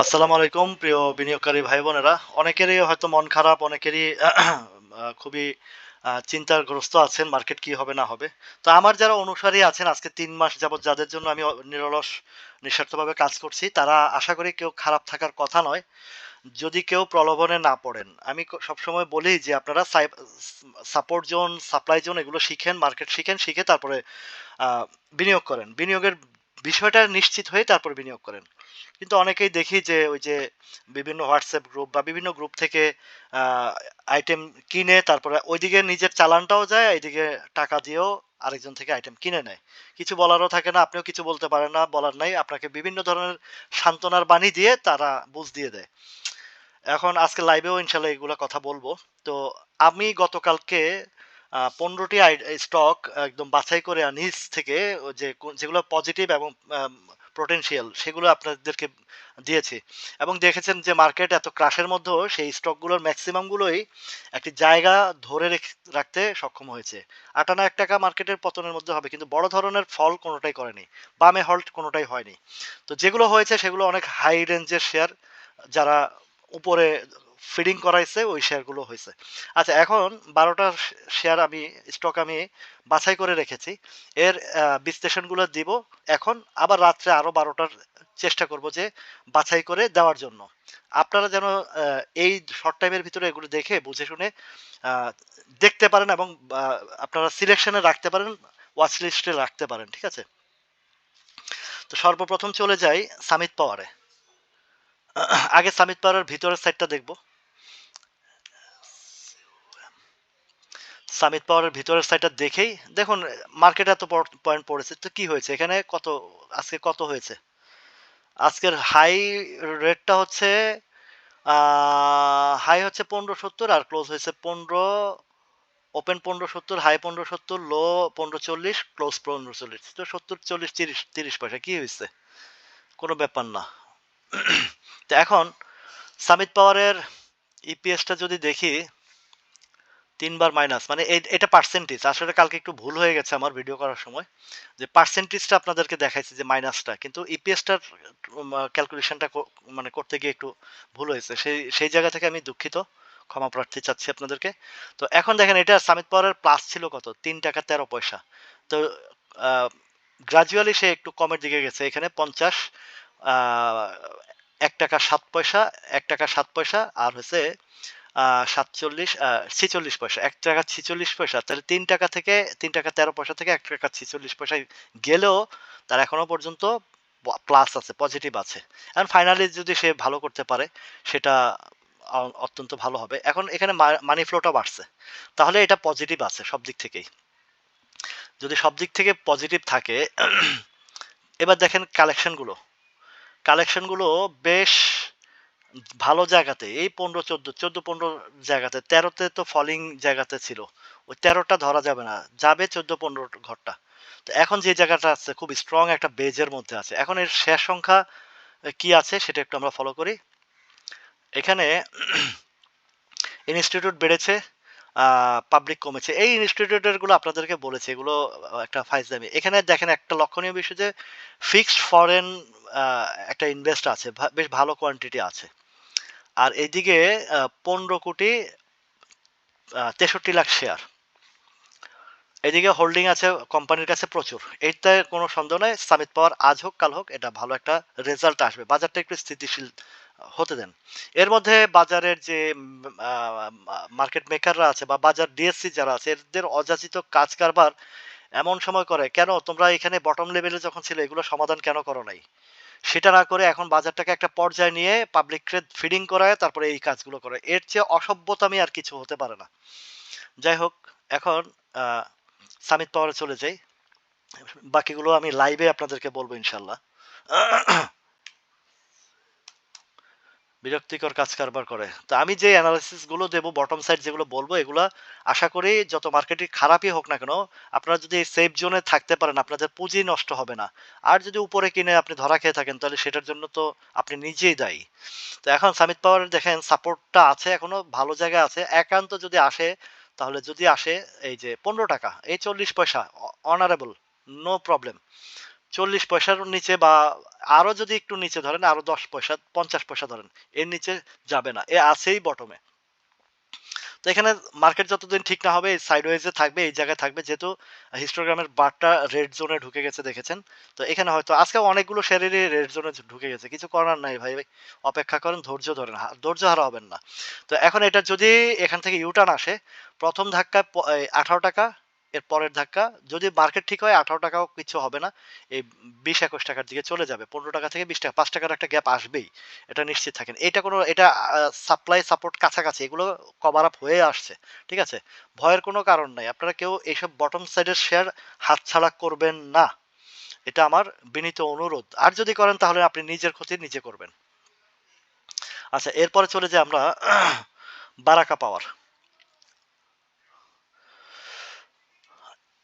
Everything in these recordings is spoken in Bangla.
আসসালামু আলাইকুম, প্রিয় বিনিয়োগকারী ভাই বোনেরা। অনেকেরই হয়তো মন খারাপ, অনেকেরই খুবই চিন্তাগ্রস্ত আছেন মার্কেট কি হবে না হবে। তো আমার যারা অনুসারী আছেন, আজকে তিন মাস যাবত যাদের জন্য আমি নিরলস, নিঃস্বার্থভাবে কাজ করছি, তারা আশা করি কেউ খারাপ থাকার কথা নয়। যদি কেউ প্রলোভনে না পড়েন, আমি সবসময় বলি যে আপনারা সাপোর্ট জোন সাপ্লাই জোন এগুলো শিখেন মার্কেট শিখেন, শিখে তারপরে বিনিয়োগ করেন। বিনিয়োগের বিষয়টা নিশ্চিত হয়ে তারপর বিনিয়োগ করেন। কিন্তু অনেকেই দেখি যে ওই যে বিভিন্ন হোয়াটসঅ্যাপ গ্রুপ বা বিভিন্ন গ্রুপ থেকে আইটেম কিনে তারপরে ওইদিকে নিজের চালানটাও যায়, এইদিকে টাকা দিয়েও আরেকজন থেকে আইটেম কিনে নেয়। কিছু বলারও থাকে না, আপনিও কিছু বলতে পারেন না, বলার নাই। আপনাকে বিভিন্ন ধরনের সান্ত্বনার বাণী দিয়ে তারা বুঝ দিয়ে দেয়। এখন আজকে লাইভেও ইনশাল্লাহ এগুলো কথা বলব। তো আমি গতকালকে পনেরোটি স্টক একদম বাছাই করে নিজ থেকে, যে যেগুলো পজিটিভ এবং পোটেনশিয়াল সেগুলো আপনাদেরকে দিয়েছি। এবং দেখেছেন যে মার্কেট এত ক্রাশের মধ্যেও সেই স্টকগুলোর ম্যাক্সিমামগুলোই একটি জায়গা ধরে রেখ- রাখতে সক্ষম হয়েছে। আটানা এক টাকা মার্কেটের পতনের মধ্যে হবে, কিন্তু বড় ধরনের ফল কোনোটাই করেনি। বামে হল্ট কোনোটাই হয়নি। তো যেগুলো হয়েছে সেগুলো অনেক হাই রেঞ্জের শেয়ার যারা উপরে ফিডিং করাইছে, ওই শেয়ারগুলো হয়েছে। আচ্ছা এখন বারোটা শেয়ার আমি স্টক আমি বাছাই করে রেখেছি। এর বিশ্লেষণগুলো দিব। এখন আবার রাত্রে আরও বারোটার চেষ্টা করব যে বাছাই করে দেওয়ার জন্য। আপনারা যেন এই শর্ট টাইমের ভিতরে এগুলো দেখে, বুঝে শুনে দেখতে পারেন এবং আপনারা সিলেকশনে রাখতে পারেন ওয়াচ লিস্টে রাখতে পারেন, ঠিক আছে? তো সর্বপ্রথম চলে যাই সামিত পাওয়ারে আগে সামিত পাওয়ারের ভিতরের সাইডটা দেখব। সামিত পাওয়ারের ভিতরের সাইডটা দেখেই, দেখুন মার্কেট এত পয়েন্ট পড়েছে, তো কি হয়েছে? এখানে কত, আজকে কত হয়েছে? আজকের হাই রেটটা হচ্ছে হাই হচ্ছে পনেরো সত্তর আর ক্লোজ হয়েছে পনেরো ওপেন পনেরো সত্তর হাই পনেরো সত্তর লো পনেরো চল্লিশ ক্লোজ পনেরো চল্লিশ। তো সত্তর, চল্লিশ, তিরিশ তিরিশ পয়সা, কী হয়েছে? কোনো ব্যাপার না। তো এখন সামিত পাওয়ারের ইপিএসটা যদি দেখি তিনবার মাইনাস মানে এটা পার্সেন্টেজ আসলে কালকে একটু ভুল হয়ে গেছে আমার ভিডিও করার সময়, যে পার্সেন্টেজটা আপনাদেরকে দেখাইছে যে মাইনাসটা কিন্তু ইপিএসটার ক্যালকুলেশনটা মানে করতে গিয়ে একটু ভুল হয়েছে। সেই সেই জায়গা থেকে আমি দুঃখিত, ক্ষমা প্রার্থী চাচ্ছি আপনাদেরকে। তো এখন দেখেন, এটা সামিত পাওয়ারের প্লাস ছিল কত? তিন টাকা তেরো পয়সা। তো গ্রাজুয়ালি সে একটু কমের দিকে গেছে। এখানে পঞ্চাশ এক টাকা সাত পয়সা, এক টাকা সাত পয়সা, আর হচ্ছে সাতচল্লিশ ছিচল্লিশ পয়সা, এক টাকা ছিচল্লিশ পয়সা, তাহলে তিন টাকা থেকে, তিন টাকা তেরো পয়সা থেকে এক টাকা ছিচল্লিশ পয়সায় গেলেও তার এখনও পর্যন্ত প্লাস আছে পজিটিভ আছে। এখন ফাইনালি যদি সে ভালো করতে পারে, সেটা অত্যন্ত ভালো হবে। এখন এখানে মানি ফ্লোটা বাড়ছে। তাহলে এটা পজিটিভ আছে সব দিক থেকেই। যদি সব দিক থেকে পজিটিভ থাকে, এবার দেখেন কালেকশনগুলো কালেকশনগুলো বেশ ভালো জায়গাতে, এই পনেরো, চোদ্দ চোদ্দ, পনেরো জায়গাতে, তেরোতে তো ফলিং জায়গাতে ছিল। ওই তেরোটা ধরা যাবে না, যাবে চোদ্দ, পনেরো ঘরটা। তো এখন যে জায়গাটা আছে, খুব স্ট্রং একটা বেজের মধ্যে আছে। এখন এর শেষ সংখ্যা কি আছে সেটা একটু আমরা ফলো করি। এখানে ইনস্টিটিউট বেড়েছে পাবলিক কমেছে। এই ইনস্টিটিউটেরগুলো আপনাদেরকে বলেছে, এগুলো একটা ফাইজদামি এখানে দেখেন একটা লক্ষণীয় বিষয় যে ফিক্সড ফরেন একটা ইনভেস্ট আছে বেশ ভালো কোয়ান্টিটি আছে। আর এইদিকে পনেরো কোটি তেষট্টি লাখ শেয়ার। এদিকে হোল্ডিং আছে কোম্পানির কাছে প্রচুর। এইটায় কোনো সন্দেহ নাই সামিত পাওয়ার আজ হোক, কাল হোক, এটা ভালো একটা রেজাল্ট আসবে। বাজারটা একটু স্থিতিশীল হতে দেন। এর মধ্যে বাজারের যে মার্কেট মেকাররা আছে বা বাজার ডিএসসি যারা আছে, এদের অযাচিত কাজ কারবার এমন সময় করে, কেন তোমরা এখানে বটম লেভেলে যখন ছিল, এগুলো সমাধান কেন করো নাই? সেটা না করে এখন বাজারটাকে একটা পর্যায়ে নিয়ে পাবলিককে ফিডিং করায়, তারপরে এই কাজগুলো করে। এর চেয়ে অসভ্যতামি আর কিছু হতে পারে না। যাই হোক, এখন সামিত পাওয়ারে চলে যাই। বাকিগুলো আমি লাইভে আপনাদেরকে বলব ইনশাল্লাহ বিরক্তিকর কাজ কারবার করে। তো আমি যে অ্যানালাইসিসগুলো দেবো বটম সাইড যেগুলো বলব, এগুলা আশা করি যত মার্কেটে খারাপই হোক না কেন, আপনারা যদি সেফ জোনে থাকতে পারেন, আপনাদের পুঁজি নষ্ট হবে না। আর যদি উপরে কিনে আপনি ধরা খেয়ে থাকেন, তাহলে সেটার জন্য তো আপনি নিজেই দায়ী। তো এখন সামিত পাওয়ার দেখেন সাপোর্টটা আছে এখনও, ভালো জায়গায় আছে। একান্ত যদি আসে, তাহলে যদি আসে, এই যে পনেরো টাকা, এই চল্লিশ পয়সা অনারেবল নো প্রবলেম চল্লিশ পয়সার নিচে বা আরও যদি একটু নিচে ধরেন, আরও দশ পয়সা, পঞ্চাশ পয়সা ধরেন, এর নিচে যাবে না, এ আছেই বটমে তো এখানে মার্কেট যতদিন ঠিক না হবে সাইডওয়েজে থাকবে, এই জায়গায় থাকবে, যেহেতু হিস্টোগ্রামের বারটা রেড জোনে ঢুকে গেছে, দেখেছেন? তো এখানে হয়তো, আজকে অনেকগুলো শেয়ারেরই রেড জোনে ঢুকে গেছে, কিছু করার নাই ভাই অপেক্ষা করেন, ধৈর্য ধরেন ধৈর্য হারা হবেন না। তো এখন এটা যদি এখান থেকে ইউটার্ন আসে, প্রথম ধাক্কায় আঠারো টাকা এর পরের ধাক্কা, যদি মার্কেট ঠিক হয়, আঠারো টাকাও কিছু হবে না। এই বিশ, একুশ টাকার দিকে চলে যাবে। পনেরো টাকা থেকে বিশ টাকা, পাঁচ টাকার একটা গ্যাপ আসবেই। এটা নিশ্চিত থাকেন। এটা কোনো, এটা সাপ্লাই সাপোর্ট কাছাকাছি, এগুলো কভার আপ হয়ে আসছে। ঠিক আছে? ভয়ের কোনো কারণ নাই। আপনারা কেউ এইসব বটম সাইডের শেয়ার হাতছাড়া করবেন না। এটা আমার বিনীত অনুরোধ। আর যদি করেন, তাহলে আপনি নিজের ক্ষতি নিজে করবেন। আচ্ছা এরপরে চলে যাই আমরা বারাকা পাওয়ার।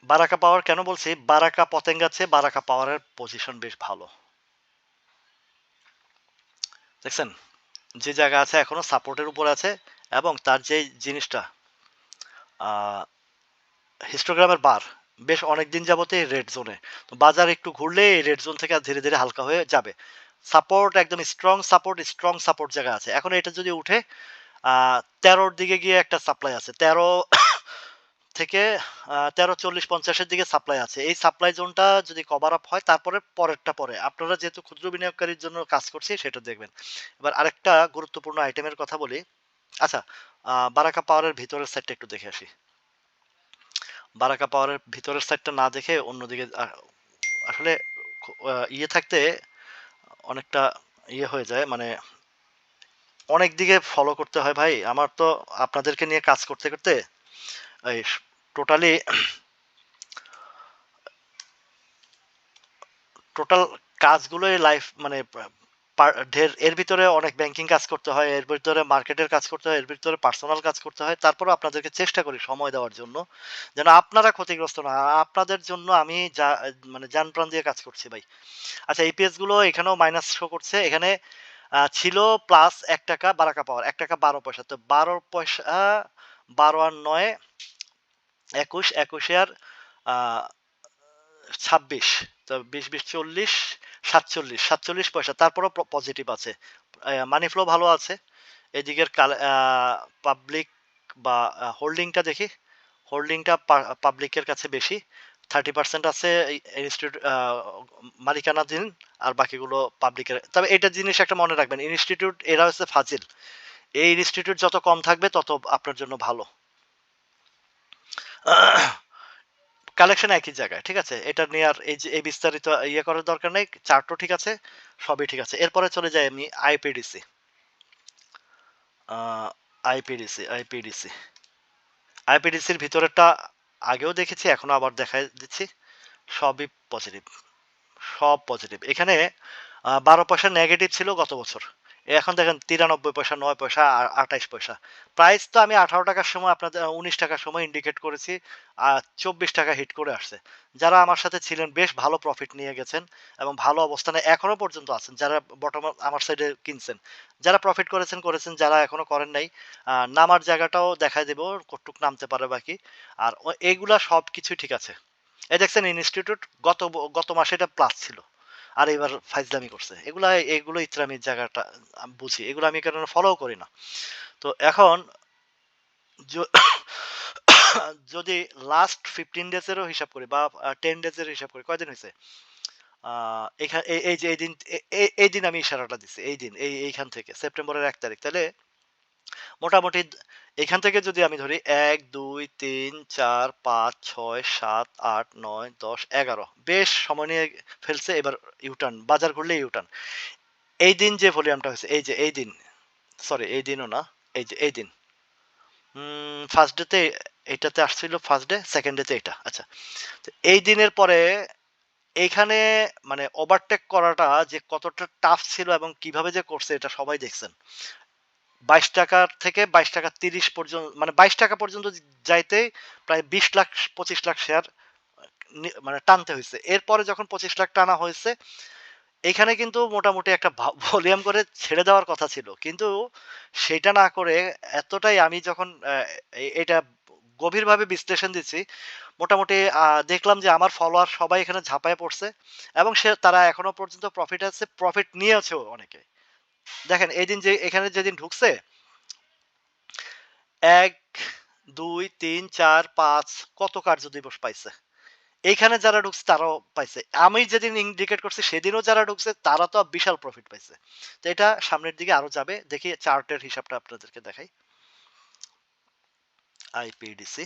বারাকা পাওয়ার কেন বলছি? বারাকা পতেঙ্গা চেয়ে বারাকা পাওয়ারের পজিশন বেশ ভালো। দেখছেন? যে জায়গা আছে এখনও সাপোর্টের উপর আছে এবং তার যে জিনিসটা হিস্টোগ্রামের বার বেশ অনেক দিন যাবতে রেড জোনে তো বাজার একটু ঘুরলে এই রেড জোন থেকে ধীরে ধীরে হালকা হয়ে যাবে। সাপোর্ট একদম স্ট্রং সাপোর্ট স্ট্রং সাপোর্ট জায়গা আছে। এখন এটা যদি উঠে তেরোর দিকে গিয়ে একটা সাপ্লাই আছে। তেরো থেকে তেরো, চল্লিশ, পঞ্চাশের দিকে সাপ্লাই আছে। এই সাপ্লাই জোনটা যদি কভার আপ হয়, তারপরে পরেরটা পরে। আপনারা যেহেতু ক্ষুদ্র বিনিয়োগকারীর জন্য কাজ করছি সেটা দেখবেন। এবার আরেকটা গুরুত্বপূর্ণ আইটেমের কথা বলি। আচ্ছা বারাকা পাওয়ারের ভিতরের সাইডটা একটু দেখে আসি। বারাকা পাওয়ারের ভিতরের সাইডটা না দেখে অন্যদিকে আসলে ইয়ে থাকতে অনেকটা ইয়ে হয়ে যায়। মানে অনেক দিকে ফলো করতে হয় ভাই। আমার তো আপনাদেরকে নিয়ে কাজ করতে করতে, এই টোটালি টোটাল কাজগুলোই লাইফ মানে ঢের এর ভিতরে অনেক ব্যাংকিং কাজ করতে হয়, এর ভিতরে মার্কেটের কাজ করতে হয়, এর ভিতরে পার্সোনাল কাজ করতে হয় তারপরে আপনাদেরকে চেষ্টা করি সময় দেওয়ার জন্য, যেন আপনারা ক্ষতিগ্রস্ত না আপনাদের জন্য আমি যা মানে যান প্রাণ দিয়ে কাজ করছি ভাই। আচ্ছা ইপিএসগুলো এখানেও মাইনাস শো করছে। এখানে ছিল প্লাস এক টাকা বারাকা পাওয়ার, এক টাকা বারো পয়সা। তো বারো পয়সা, বারো আর নয় একুশ, একুশে আর ছাব্বিশ। তো বিশ বিশ, চল্লিশ, সাতচল্লিশ সাতচল্লিশ পয়সা। তারপরও পজিটিভ আছে। মানি ফ্লো ভালো আছে। এদিকের পাবলিক বা হোল্ডিংটা দেখি। হোল্ডিংটা পাবলিকের কাছে বেশি। থার্টি পার্সেন্ট আছে ইনস্টিটিউট মালিকানাধীন আর বাকিগুলো পাবলিকের তবে এটা জিনিস একটা মনে রাখবেন ইনস্টিটিউট এরা হচ্ছে ফাজিল। এই ইনস্টিটিউট যত কম থাকবে, তত আপনার জন্য ভালো। কালেকশন একই জায়গায়, ঠিক আছে? এটা নিয়ে আর এই যে, এই বিস্তারিত ইয়ে করার দরকার নেই, চার্টও ঠিক আছে, সবই ঠিক আছে। এরপরে চলে যাই আমি আইপিডিসি আইপিডিসি আইপিডিসি আইপিডিসির ভিতরেরটা আগেও দেখেছি এখনও আবার দেখাই দিচ্ছি। সবই পজিটিভ সব পজিটিভ এখানে বারো পয়সা নেগেটিভ ছিল গত বছর। এখন দেখেন তিরানব্বই পয়সা, নয় পয়সা আঠাইশ পয়সা। প্রাইস তো আমি আঠারো টাকার সময় আপনাদের উনিশ টাকার সময় ইন্ডিকেট করেছি, আর চব্বিশ টাকা হিট করে আসছে। যারা আমার সাথে ছিলেন, বেশ ভালো প্রফিট নিয়ে গেছেন এবং ভালো অবস্থানে এখনও পর্যন্ত আছেন, যারা বটম আমার সাইডে কিনছেন। যারা প্রফিট করেছেন করেছেন, যারা এখনও করেন নাই নামার জায়গাটাও দেখাই দেবো কটুক নামতে পারে বাকি। আর এইগুলা সব কিছুই ঠিক আছে। এই দেখছেন ইনস্টিটিউট গত গত মাসে এটা প্লাস ছিল। আর এবার ফাইজলামি করছে। এগুলা, এগুলো ইত্রামির জায়গাটা বুঝি। এগুলো আমি কারণ ফলো করি না? তো এখন যদি লাস্ট ফিফটিন ডেজেরও হিসাব করি বা টেন ডেজের হিসাব করি, কয়দিন হয়েছে এই যে, এই দিন এই দিন আমি ইশারাটা দিচ্ছি এই দিন, এই, এইখান থেকে সেপ্টেম্বরের এক তারিখ। তাহলে মোটামুটি এখান থেকে যদি আমি ধরি এক, দুই, তিন, চার, পাঁচ, ছয়, সাত, আট, নয়, দশ, এগারো, বেশ সময় নিয়ে ফেলছে এবার ইউটার্ন বাজার ঘুরলে ইউটার্ন এই দিন যে ভলিউমটা হয়েছে, এই যে, এই দিন সরি এই দিনও না, এই যে, এই দিন। ফার্স্ট ডেতে এইটাতে আসছিল ফার্স্ট ডে সেকেন্ড ডেতে এটা আচ্ছা। তো এই দিনের পরে এইখানে মানে ওভারটেক করাটা যে কতটা টাফ ছিল এবং কীভাবে যে করছে এটা সবাই দেখছেন। বাইশ টাকার থেকে বাইশ টাকা তিরিশ পর্যন্ত মানে বাইশ টাকা পর্যন্ত যাইতে প্রায় বিশ লাখ, পঁচিশ লাখ শেয়ার মানে টানতে হয়েছে এরপরে যখন পঁচিশ লাখ টানা হয়েছে এখানে কিন্তু মোটামুটি একটা ভলিউম করে ছেড়ে দেওয়ার কথা ছিল। কিন্তু সেটা না করে এতটাই আমি যখন এটা গভীরভাবে বিশ্লেষণ দিচ্ছি মোটামুটি দেখলাম যে আমার ফলোয়ার সবাই এখানে ঝাঁপায় পড়ছে এবং সে, তারা এখনও পর্যন্ত প্রফিট আছে প্রফিট নিয়েছেও অনেকে। দেখেন এই দিন যে, এখানে যেদিন ঢুকছে, এক, দুই, তিন, চার, পাঁচ, কত কার্য দিবস পাইছে? এইখানে যারা ঢুকছে, তারাও পাইছে। আমি যেদিন ইন্ডিকেট করছি, সেদিনও যারা ঢুকছে, তারা তো বিশাল প্রফিট পাইছে। তো এটা সামনের দিকে আরও যাবে। দেখি চার্টের হিসাবটা আপনাদেরকে দেখাই। আইপিডিসি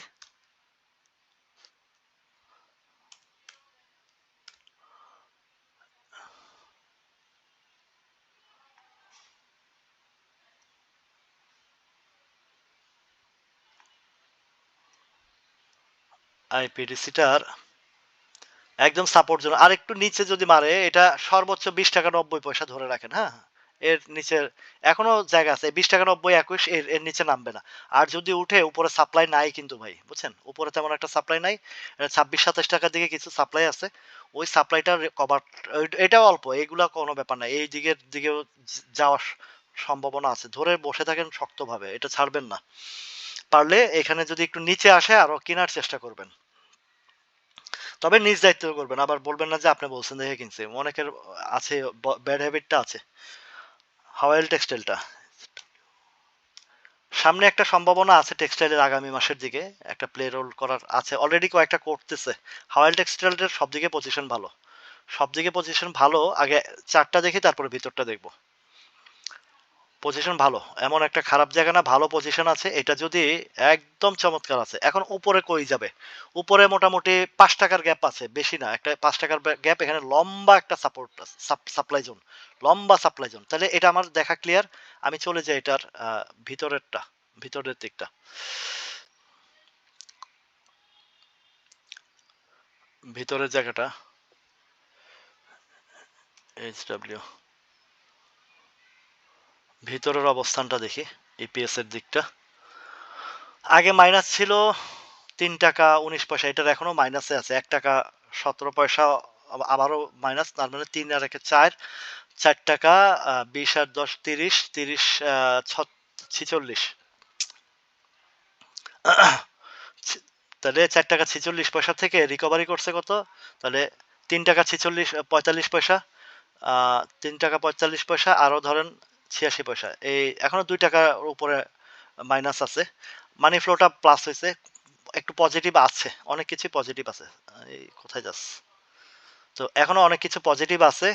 আইপিডিসিটার একদম সাপোর্ট জন্য। আর একটু নিচে যদি মারে, এটা সর্বোচ্চ বিশ টাকা নব্বই পয়সা ধরে রাখেন হ্যাঁ? এর নিচে এখনও জায়গা আছে, বিশ টাকা নব্বই একুশ, এর এর নিচে নামবে না। আর যদি উঠে, উপরে সাপ্লাই নাই কিন্তু ভাই, বুঝছেন? উপরে তেমন একটা সাপ্লাই নাই ছাব্বিশ সাতাশ টাকার দিকে কিছু সাপ্লাই আছে, ওই সাপ্লাইটা কভার এটাও অল্প, এগুলা কোনো ব্যাপার না, এই দিকের দিকেও যাওয়ার সম্ভাবনা আছে। ধরে বসে থাকেন শক্তভাবে, এটা ছাড়বেন না। পারলে এখানে যদি একটু নিচে আসে, আরও কেনার চেষ্টা করবেন। তবে নিজ দায়িত্ব করবেন। আবার বলবেন না যে আপনি বলছেন দেখে কিনছে। অনেকের আছে ব্যাড হ্যাবিটটা আছে। হাওয়াইল টেক্সটাইলটা। সামনে একটা সম্ভাবনা আছে টেক্সটাইলের আগামী মাসের দিকে। একটা প্লে রোল করার আছে। অলরেডি কয়েকটা করতেছে। হাওয়াইল টেক্সটাইলের সব দিকে পজিশন ভালো। সব দিকে পজিশন ভালো। আগে চারটা দেখি, তারপরে ভিতরটা দেখব। পজিশন ভালো। এমন একটা খারাপ জায়গা না, ভালো পজিশন আছে। এটা যদি একদম চমৎকার আছে। এখন উপরে কই যাবে? উপরে মোটামুটি পাঁচ টাকার গ্যাপ আছে, বেশি না। একটা পাঁচ টাকার গ্যাপ এখানে লম্বা একটা সাপোর্ট সাপ্লাই জোন লম্বা সাপ্লাই জোন তাহলে এটা আমার দেখা ক্লিয়ার আমি চলে যাই এটার ভিতরেরটা, ভিতরের দিকটা। ভিতরের জায়গাটা এইচ ডাব্লিউ ভিতরের অবস্থানটা দেখি ইপিএস এর দিকটা। আগে মাইনাস ছিল তিন টাকা উনিশ পয়সা, এটার এখনও মাইনাসে আছে। এক টাকা সতেরো পয়সা আবারও মাইনাস তার মানে তিন আর একে চার। চার টাকা বিশ আর দশ তিরিশ তিরিশ ছিচল্লিশ। তাহলে চার টাকা ছিচল্লিশ পয়সা থেকে রিকভারি করছে কত? তাহলে তিন টাকা ছিচল্লিশ, পঁয়তাল্লিশ পয়সা। তিন টাকা পঁয়তাল্লিশ পয়সা, আরও ধরেন ছিয়াশি পয়সা। এই এখনও দুই টাকার উপরে মাইনাস আছে। মানি ফ্লোটা প্লাস হয়েছে। একটু পজিটিভ আছে। অনেক কিছু পজিটিভ আছে। এই কোথায় যাস? তো এখনও অনেক কিছু পজিটিভ আছে।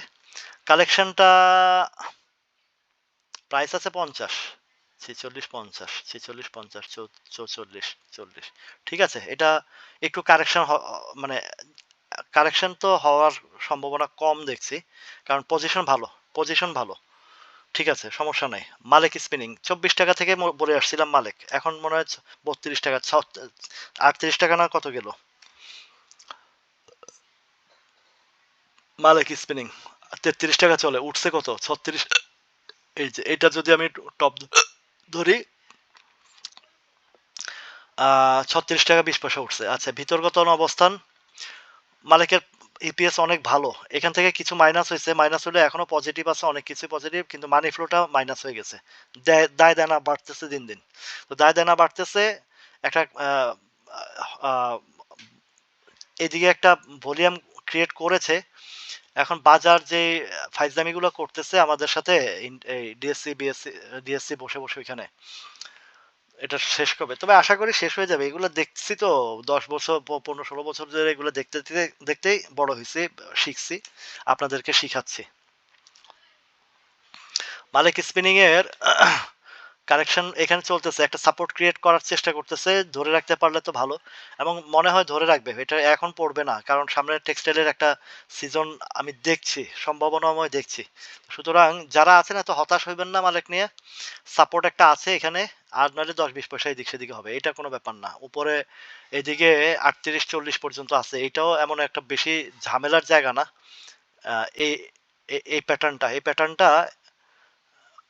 কালেকশনটা প্রাইস আছে পঞ্চাশ, ছেচল্লিশ পঞ্চাশ ছেচল্লিশ পঞ্চাশ চৌচল্লিশ, চল্লিশ। ঠিক আছে, এটা একটু কারেকশন মানে কারেকশন তো হওয়ার সম্ভাবনা কম দেখছি। কারণ পজিশন ভালো পজিশন ভালো। ঠিক আছে, সমস্যা নাই। মালিক স্পিনিং চব্বিশ টাকা থেকে বলে আসছিলাম মালিক। এখন মনে হয় বত্রিশ টাকা আটত্রিশ টাকা না কত গেল? মালিক স্পিনিং তেত্রিশ টাকা চলে, উঠছে কত? ছত্রিশ এই যে এটা যদি আমি টপ ধরি। ছত্রিশ টাকা বিশ পয়সা উঠছে। আচ্ছা ভিতরগত অবস্থান। মালিকের ইপিএস অনেক ভালো। এখান থেকে কিছু মাইনাস হয়েছে। মাইনাস হলে এখনও পজিটিভ আছে, অনেক কিছু পজিটিভ কিন্তু মানি ফ্লোটা মাইনাস হয়ে গেছে। দায় দেনা বাড়তেছে দিন দিন। তো দায়, দেনা বাড়তেছে, একটা এদিকে একটা ভলিউম ক্রিয়েট করেছে। এখন বাজার যে ফাইজদামিগুলো করতেছে আমাদের সাথে ডিএসসি বিএসসি ডিএসসি বসে বসে ওইখানে। এটা শেষ কবে? তবে আশা করি শেষ হয়ে যাবে। এগুলো দেখছি তো, দশ বছর পনেরো, ষোলো বছর ধরে এগুলো দেখতে দেখতেই বড় হয়েছি, শিখছি, আপনাদেরকে শিখাচ্ছি। মালিক স্পিনিং এর কারেকশন এখানে চলতেছে, একটা সাপোর্ট ক্রিয়েট করার চেষ্টা করতেছে, ধরে রাখতে পারলে তো ভালো। এবং মনে হয় ধরে রাখবে, এটা এখন পড়বে না, কারণ সামনে টেক্সটাইলের একটা সিজন আমি দেখছি, সম্ভাবনাময় দেখছি। সুতরাং যারা আছেন এত হতাশ হইবেন না মালিক নিয়ে সাপোর্ট একটা আছে এখানে, আর নইলে দশ বিশ পয়সা এদিক সেদিকে হবে, এটা কোনো ব্যাপার না। উপরে এদিকে আটত্রিশ চল্লিশ পর্যন্ত আছে, এটাও এমন একটা বেশি ঝামেলার জায়গা না। এই এই প্যাটার্নটা এই প্যাটার্নটা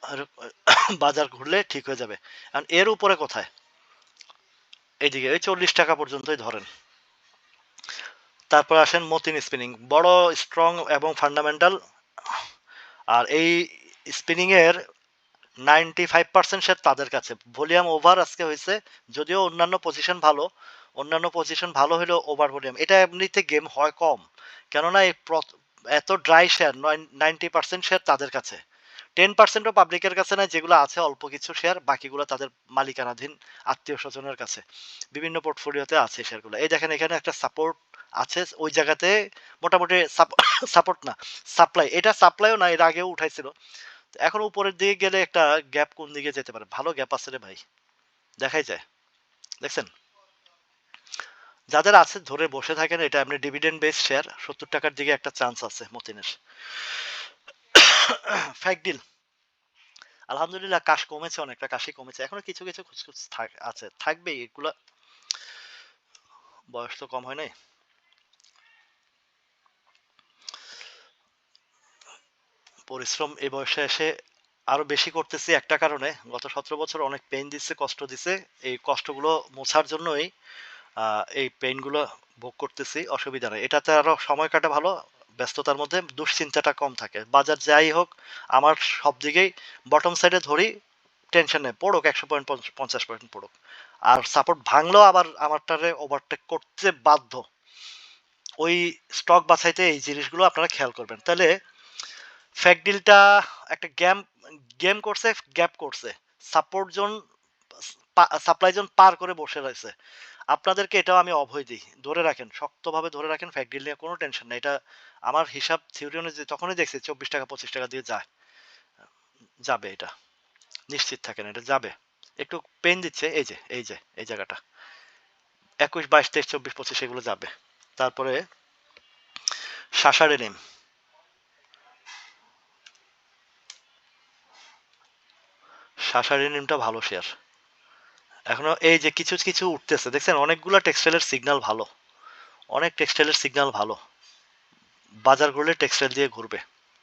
বাজার ঘুরলে ঠিক হয়ে যাবে। কারণ এর উপরে কোথায়? এইদিকে ওই চল্লিশ টাকা পর্যন্তই ধরেন। তারপর আসেন মতিন স্পিনিং বড় স্ট্রং এবং ফান্ডামেন্টাল আর এই স্পিনিং এর নাইনটি ফাইভ পার্সেন্ট শেয়ার তাদের কাছে। ভলিউম ওভার আজকে হয়েছে, যদিও অন্যান্য পজিশন ভালো। অন্যান্য পজিশন ভালো হলেও ওভার ভলিউম এটা এমনিতে গেম হয় কম। কেননা এই এত dry share ninety percent share তাদের কাছে। টেন পার্সেন্টও পাবলিকের কাছে নাই, যেগুলো আছে অল্প কিছু শেয়ার বাকিগুলো তাদের মালিকানাধীন আত্মীয় স্বজনের কাছে। বিভিন্ন পোর্টফোলিওতে আছে শেয়ারগুলো এই দেখেন, এখানে একটা সাপোর্ট আছে, ওই জায়গাতে মোটামুটি সাপোর্ট না সাপ্লাই এটা সাপ্লাইও না, এর আগেও উঠাইছিল। এখন উপরের দিকে গেলে একটা গ্যাপ কোন দিকে যেতে পারে? ভালো গ্যাপ আছে রে ভাই। দেখাই যায়। দেখছেন? যাদের আছে, ধরে বসে থাকেন, এটা আপনি ডিভিডেন্ড বেস শেয়ার সত্তর টাকার দিকে একটা চান্স আছে মতিনের। ফ্যাক ডিল আলহামদুলিল্লাহ, কাশ কমেছে অনেকটা, কাশি কমেছে। এখনও কিছু কিছু খুচখুচ আছে। থাকবে এগুলা। বয়স তো কম হয় নাই। পরিশ্রম এই বয়সে এসে আরও বেশি করতেছি একটা কারণে। গত সতেরো বছর অনেক পেন দিচ্ছে, কষ্ট দিচ্ছে। এই কষ্টগুলো মোছার জন্যই এই পেইনগুলো ভোগ করতেছি। অসুবিধা নেই। এটাতে আরও সময় কাটা ভালো। ব্যস্ততার মধ্যে দুশ্চিন্তাটা কম থাকে। বাজার যাই হোক, আমার সব দিকেই বটম সাইডে ধরি টেনশন পড়ুক, একশো পয়েন্ট পঞ্চাশ পয়েন্ট পড়ুক। আর সাপোর্ট ভাঙলেও আবার আমারটারে ওভারটেক করতে বাধ্য। ওই স্টক বাছাইতে এই জিনিসগুলো আপনারা খেয়াল করবেন। তাহলে ফ্যাক ডিলটা একটা গেম গেম করছে গ্যাপ করছে। সাপোর্ট জোন সাপ্লাই জোন পার করে বসে রয়েছে। আপনাদেরকে এটাও আমি অভয় দিই। ধরে রাখেন, শক্তভাবে ধরে রাখেন ফ্যাক ডিল নিয়ে কোনো টেনশন নেই। এটা আমার হিসাব থিওরি অনুযায়ী তখনই দেখছি চব্বিশ টাকা, পঁচিশ টাকা দিয়ে যায়। যাবে এটা। নিশ্চিত থাকেন, এটা যাবে। একটু পেন দিচ্ছে, এই যে এই যে, এই জায়গাটা। একুশ, বাইশ, তেইশ, চব্বিশ, পঁচিশ, এগুলো যাবে। তারপরে শাসারে নেম শাসারিনিমটা ভালো শেয়ার এখনও এই যে কিছু কিছু উঠতেছে, দেখছেন? অনেকগুলো টেক্সটাইলের সিগন্যাল ভালো। অনেক টেক্সটাইলের সিগন্যাল ভালো। বাজার ঘুরলে টেক্সটাইল দিয়ে ঘুরবে।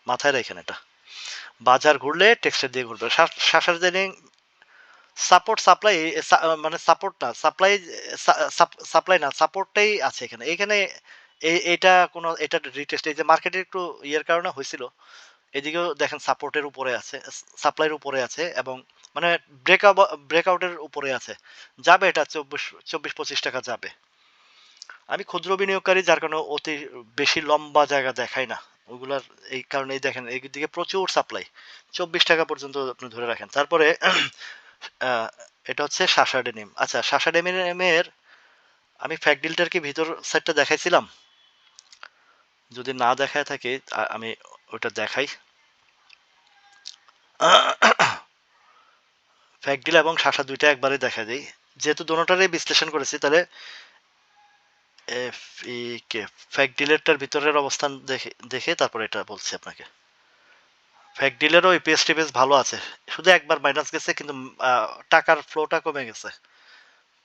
মাথায় রাখেন এটা। বাজার ঘুরলে টেক্সটাইল দিয়ে ঘুরবে। শাসারিনিম সাপোর্ট সাপ্লাই মানে সাপোর্ট না সাপ্লাই সাপ্লাই না সাপোর্টটাই আছে এখানে। এখানে এই এটা কোনো, এটা রিটেস্ট এই যে মার্কেটের একটু ইয়ের কারণে হয়েছিল। এদিকেও দেখেন সাপোর্টের উপরে আছে সাপ্লাইয়ের উপরে আছে এবং মানে ব্রেক ব্রেকআউটের উপরে আছে। যাবে এটা চব্বিশ চব্বিশ, পঁচিশ টাকা যাবে। আমি ক্ষুদ্র বিনিয়োগকারী, যার কারণে অতি বেশি লম্বা জায়গা দেখাই না। ওগুলার এই কারণেই দেখেন এই দিকে প্রচুর সাপ্লাই চব্বিশ টাকা পর্যন্ত আপনি ধরে রাখেন। তারপরে এটা হচ্ছে শাসাডেনিম আচ্ছা শাসাডেনিমের আমি ফ্যাক ডিলটার কি ভিতর সাইডটা দেখাইছিলাম? যদি না দেখায় থাকে আমি ওটা দেখাই। ফ্যাক ডিল এবং শাসা দুইটা একবারে দেখা দেই। যেহেতু বিশ্লেষণ করেছি, তাহলে এফ ই কে ফ্যাক ডিলেরটার ভিতরের অবস্থান দেখে দেখে তারপরে এটা বলছি আপনাকে। ফ্যাক ডিলেরও ইপিএস টিপিএস ভালো আছে। শুধু একবার মাইনাস গেছে, কিন্তু টাকার ফ্লোটা কমে গেছে।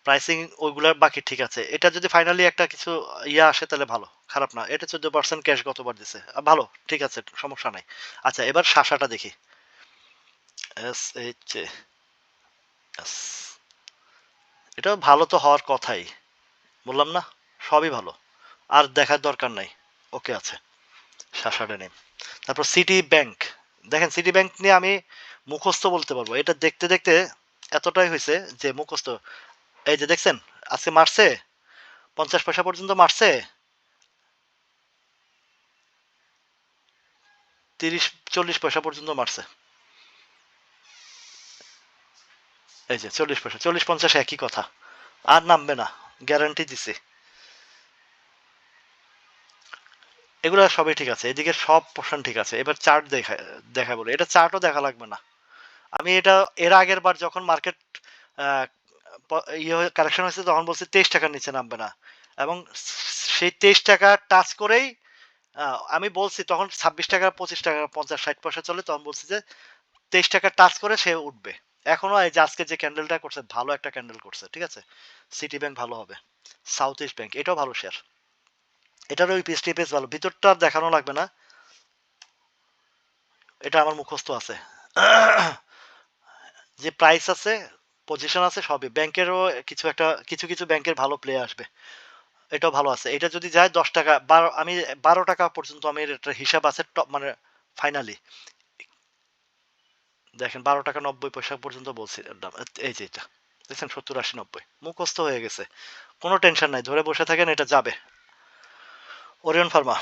প্রাইসিং ওইগুলার বাকি ঠিক আছে। এটা যদি ফাইনালি একটা কিছু ইয়ে আসে, তাহলে ভালো। খারাপ না। এটা চোদ্দ পার্সেন্ট ক্যাশ গতবার দিছে। ভালো। ঠিক আছে, সমস্যা নাই। আচ্ছা এবার শাসাটা দেখি। S H A, S. এটা ভালো তো হওয়ার কথাই। বললাম না, সবই ভালো। আর দেখার দরকার নাই। ওকে আছে। শাসাটা নেই তারপর সিটি ব্যাংক। দেখেন, সিটি ব্যাংক নিয়ে আমি মুখস্থ বলতে পারব। এটা দেখতে দেখতে এতটাই হয়েছে যে মুখস্থ। এই যে দেখছেন, আজকে মারছে, পঞ্চাশ পয়সা পর্যন্ত মারছে। তিরিশ, চল্লিশ পয়সা পর্যন্ত মারছে। এই যে চল্লিশ পয়সা, চল্লিশ পঞ্চাশ একই কথা। আর নামবে না গ্যারান্টি দিছি। এগুলো সবই ঠিক আছে, এদিকে সব পোর্শন ঠিক আছে। এবার চার্ট দেখা দেখা বলে। এটা চার্টও দেখা লাগবে না। আমি এটা, এর আগের বার যখন মার্কেট ইয়ে কারেকশন হয়েছে, তখন বলছি তেইশ টাকার নিচে নামবে না। এবং সেই তেইশ টাকা টাচ করেই আমি বলছি তখন ছাব্বিশ টাকা, পঁচিশ টাকা, পঞ্চাশ, ষাট পয়সা চলে, তখন বলছি যে তেইশ টাকা টাচ করে সে উঠবে। এখনও এই যে আজকে যে ক্যান্ডেলটা করছে, ভালো একটা ক্যান্ডেল করছে, ঠিক আছে? সিটি ব্যাংক ভালো হবে। সাউথ ইস্ট ব্যাংক এটাও ভালো শেয়ার এটারও ইপিএস টিপিএস ভালো। ভিতরটা আর দেখানো লাগবে না। এটা আমার মুখস্থ আছে। যে প্রাইস আছে পজিশন আছে, সবই। ব্যাংকেরও কিছু একটা, কিছু কিছু ব্যাংকের ভালো প্লে আসবে। এটাও ভালো আছে। এটা যদি যায় দশ টাকা, বারো, আমি বারো টাকা পর্যন্ত আমি এটা হিসাব আছে টপ মানে ফাইনালি দেখেন বারো টাকা নব্বই পয়সা পর্যন্ত বলছি দাম। এই যে এটা, দেখছেন সত্তর আশি নব্বই। মুখস্থ হয়ে গেছে। কোনো টেনশন নাই, ধরে বসে থাকেন, এটা যাবে। ওরিয়ন ফার্মা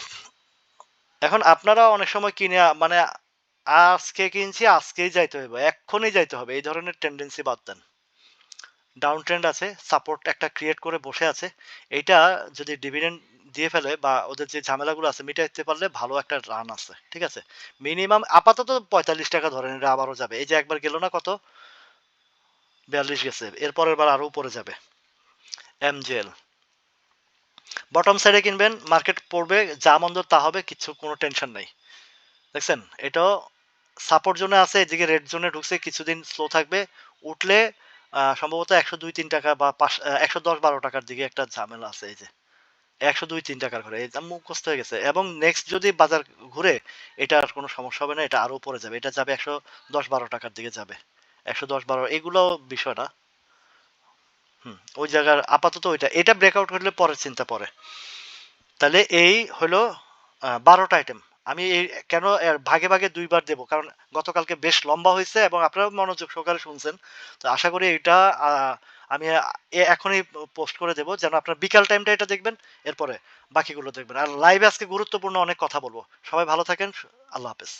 এখন আপনারা অনেক সময় কিনে মানে আজকে কিনছি, আজকেই যাইতে হবে এক্ষুনি যাইতে হবে, এই ধরনের টেন্ডেন্সি বাদ দেন। ডাউন ট্রেন্ড আছে সাপোর্ট একটা ক্রিয়েট করে বসে আছে। এটা যদি ডিভিডেন্ড দিয়ে ফেলে বা ওদের যে ঝামেলাগুলো আছে মিটাইতে পারলে ভালো একটা রান আছে, ঠিক আছে? মিনিমাম আপাতত পঁয়তাল্লিশ টাকা ধরেন এটা আবারও যাবে। এই যে একবার গেল না কত? বিয়াল্লিশ গেছে। এরপরের বার আরও উপরে যাবে। এমজেল বটম সাইডে কিনবেন মার্কেট পড়বে, যা মন্দ তা হবে, কিছু কোনো টেনশন নাই। দেখছেন? এটাও সাপোর্ট জোনে আছে, এদিকে রেড জোনে ঢুকছে, কিছুদিন স্লো থাকবে। উঠলে সম্ভবত একশো দুই, তিন টাকা বা পাঁচ একশো দশ, বারো টাকার দিকে একটা ঝামেলা আছে এই যে। একশো দুই তিন টাকার ঘরে? এই দাম মুখস্থ হয়ে গেছে। এবং নেক্সট যদি বাজার ঘুরে, এটার কোনো সমস্যা হবে না, এটা আরও পরে যাবে। এটা যাবে একশো দশ বারো টাকার দিকে যাবে। একশো দশ বারো এগুলো বিষয় না। হুম, ওই জায়গার আপাতত ওইটা। এটা ব্রেকআউট করলে পরে চিন্তা পরে তাহলে এই হলো বারোটা আইটেম আমি কেন ভাগে ভাগে দুইবার দেব? কারণ গতকালকে বেশ লম্বা হয়েছে এবং আপনারা মনোযোগ সহকারে শুনছেন। তো আশা করি এটা আমি এখনই পোস্ট করে দেবো যেন আপনার বিকাল টাইমটা এটা দেখবেন, এরপরে বাকিগুলো দেখবেন। আর লাইভে আজকে গুরুত্বপূর্ণ অনেক কথা বলব। সবাই ভালো থাকেন, আল্লাহ হাফেজ।